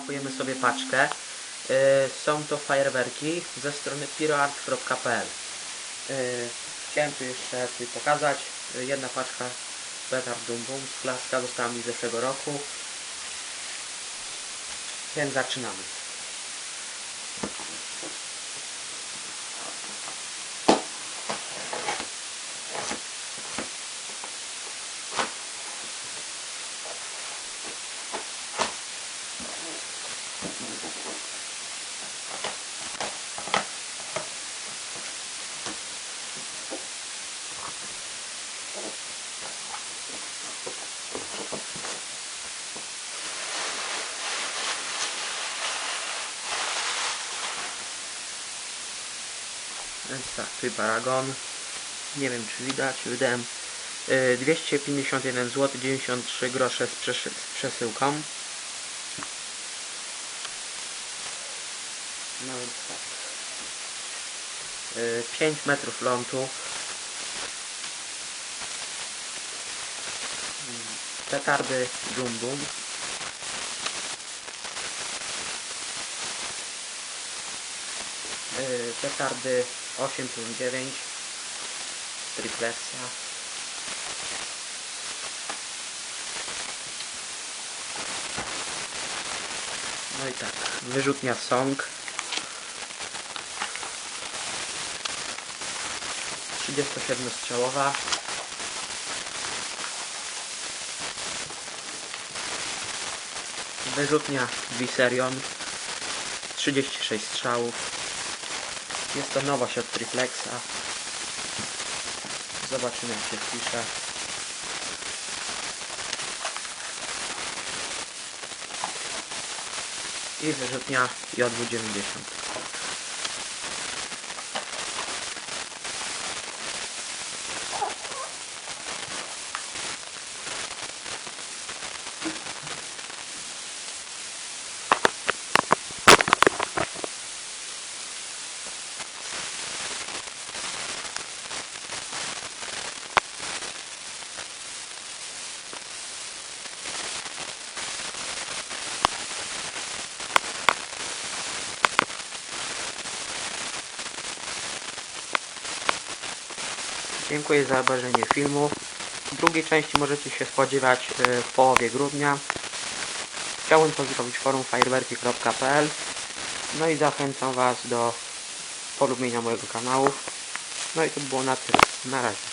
pakujemy sobie paczkę. Y, Są to fajerwerki ze strony pyroart.pl Y, Chciałem tu jeszcze pokazać. Jedna paczka Petard Dum Bum z klaska dostała mi z zeszłego roku. Więc zaczynamy. Safety tak, Paragon. Nie wiem czy widać, wydałem 251 zł 93 grosze z, przesy z przesyłką. No tak. E, 5 metrów lądu. Petardy Jumbum. E, petardy 8 plus 9 triplexa no i tak, wyrzutnia song. 37 strzałowa. Wyrzutnia Viserion. 36 strzałów jest to nowość od Triplexa. Zobaczymy jak się pisze. I wyrzutnia J90. Dziękuję za obejrzenie filmu. Drugiej części możecie się spodziewać y, w połowie grudnia. Chciałbym to zrobić forum fajerwerki.pl No i zachęcam Was do polubienia mojego kanału. No i to było na tyle. Na razie.